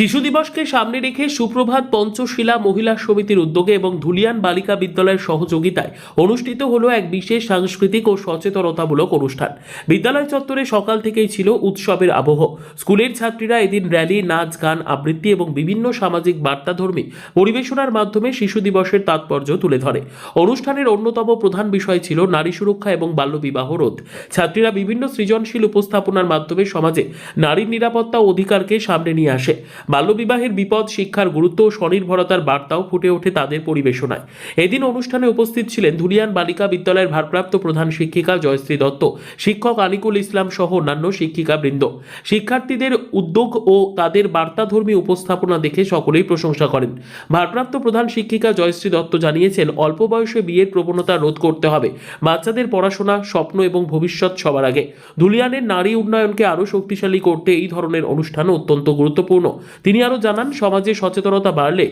শিশু দিবসকে সামনে রেখে সুপ্রভাত পঞ্চশিলা মহিলা সমিতির উদ্যোগে এবং ধুলিয়ান বালিকা বিদ্যালয়ের সহযোগিতায় অনুষ্ঠিত হলো এক বিশেষ সাংস্কৃতিক ও সচেতনতামূলক অনুষ্ঠান। বিদ্যালয় চত্বরে সকাল থেকেই ছিল উৎসবের আবহ। স্কুলের ছাত্রীরা এদিন র্যালি, নাচ, গান, আবৃত্তি এবং বিভিন্ন সামাজিক বার্তাধর্মী পরিবেশনার মাধ্যমে শিশু দিবসের তাৎপর্য তুলে ধরে। অনুষ্ঠানের অন্যতম প্রধান বিষয় ছিল নারী সুরক্ষা এবং বাল্যবিবাহ রোধ। ছাত্রীরা বিভিন্ন সৃজনশীল উপস্থাপনার মাধ্যমে সমাজে নারীর নিরাপত্তা অধিকারকে সামনে নিয়ে আসে। বাল্যবিবাহের বিপদ, শিক্ষার গুরুত্ব ও স্বনির্ভরতার বার্তাও ফুটে ওঠে তাদের পরিবেশনায়। এদিন অনুষ্ঠানে উপস্থিত ছিলেন ধুলিয়ান বালিকা বিদ্যালয়ের ভারপ্রাপ্ত প্রধান শিক্ষিকা জয়শ্রী দত্ত, শিক্ষক আনিকুল ইসলাম সহ অন্যান্য শিক্ষিকা বৃন্দ শিক্ষার্থীদের উদ্যোগ ও তাদের বার্তাধর্মী উপস্থাপনা দেখে সকলেই প্রশংসা করেন। ভারপ্রাপ্ত প্রধান শিক্ষিকা জয়শ্রী দত্ত জানিয়েছেন, অল্প বয়সে বিয়ের প্রবণতা রোধ করতে হবে। বাচ্চাদের পড়াশোনা, স্বপ্ন এবং ভবিষ্যৎ সবার আগে। ধুলিয়ানের নারী উন্নয়নকে আরও শক্তিশালী করতে এই ধরনের অনুষ্ঠান অত্যন্ত গুরুত্বপূর্ণ। তিনি আরও জানান সমাজে সচেতনতা বাড়লে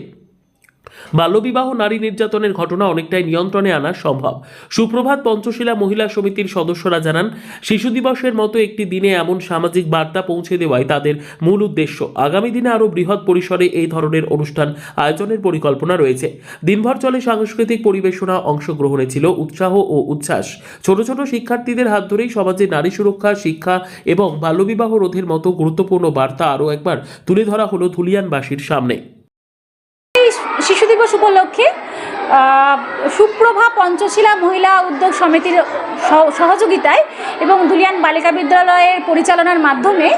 বাল্যবিবাহ, নারী নির্যাতনের ঘটনা অনেকটাই নিয়ন্ত্রণে আনা সম্ভব। সুপ্রভাত পঞ্চশীলা মহিলা সমিতির সদস্যরা জানান, শিশু দিবসের মতো একটি দিনে এমন সামাজিক বার্তা পৌঁছে দেওয়াই তাদের মূল উদ্দেশ্য। আগামী দিনে আরও বৃহৎ পরিসরে এই ধরনের অনুষ্ঠান আয়োজনের পরিকল্পনা রয়েছে। দিনভর চলে সাংস্কৃতিক পরিবেশনা অংশগ্রহণে ছিল উৎসাহ ও উচ্ছ্বাস। ছোট ছোট শিক্ষার্থীদের হাত ধরেই সমাজে নারী সুরক্ষা, শিক্ষা এবং বাল্যবিবাহ রোধের মতো গুরুত্বপূর্ণ বার্তা আরও একবার তুলে ধরা হলো ধুলিয়ানবাসীর সামনে। শিশু দিবস উপলক্ষে সুপ্রভা পঞ্চশীলা মহিলা উদ্যোগ সমিতির সহ- সহযোগিতায় এবং দুলিয়ান বালিকা বিদ্যালয়ের পরিচালনার মাধ্যমে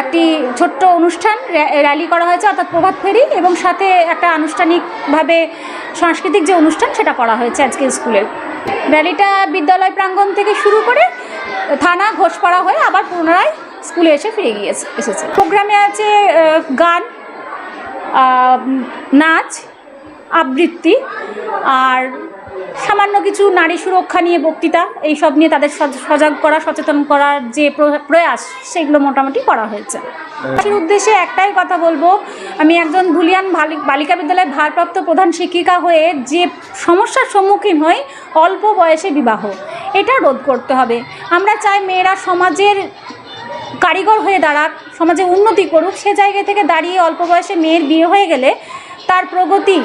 একটি ছোট্ট অনুষ্ঠান র্যা- র্যালি করা হয়েছে, অর্থাৎ প্রভাত ফেরি এবং সাথে একটা আনুষ্ঠানিকভাবে সাংস্কৃতিক যে অনুষ্ঠান সেটা করা হয়েছে আজকে স্কুলের র্যালিটা বিদ্যালয় প্রাঙ্গণ থেকে শুরু করে থানা ঘোষপাড়া হয়ে আবার পুনরায় স্কুলে এসে ফিরে গিয়েছে, এসেছে। প্রোগ্রামে আছে গান নাচ আবৃত্তি আর সামান্য কিছু নারী সুরক্ষা নিয়ে বক্তৃতা এই সব নিয়ে তাদের সজ- সজাগ করা, সচেতন করার যে প্রয়াস, সেগুলো মোটামুটি করা হয়েছে। এর উদ্দেশ্যে একটাই কথা বলব, আমি একজন ধুলিয়ান বালি- বালিকা বিদ্যালয়ের ভারপ্রাপ্ত প্রধান শিক্ষিকা হয়ে যে সমস্যার সম্মুখীন হই, অল্প বয়সে বিবাহ। এটা রোধ করতে হবে। আমরা চাই মেয়েরা সমাজের কারিগর হয়ে দাঁড়াক, সমাজে উন্নতি করুক। সে জায়গা থেকে দাঁড়িয়ে অল্প বয়সে মেয়ের বিয়ে হয়ে গেলে তার প্রগতি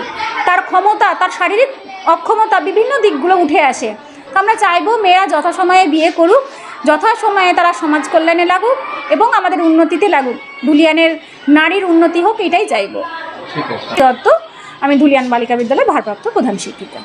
তার ক্ষমতা তার শারীরিক অক্ষমতা বিভিন্ন দিকগুলো উঠে আসে। তো আমরা চাইব মেয়েরা যথাসময়ে বিয়ে করুক যথাসময়ে তারা সমাজ কল্যাণে লাগুক এবং আমাদের উন্নতিতে লাগুক। ধুলিয়ানের নারীর উন্নতি হোক এটাই চাইব। দত্ত আমি ধুলিয়ান বালিকা বিদ্যালয়ে ভারপ্রাপ্ত প্রধান শিক্ষিকা।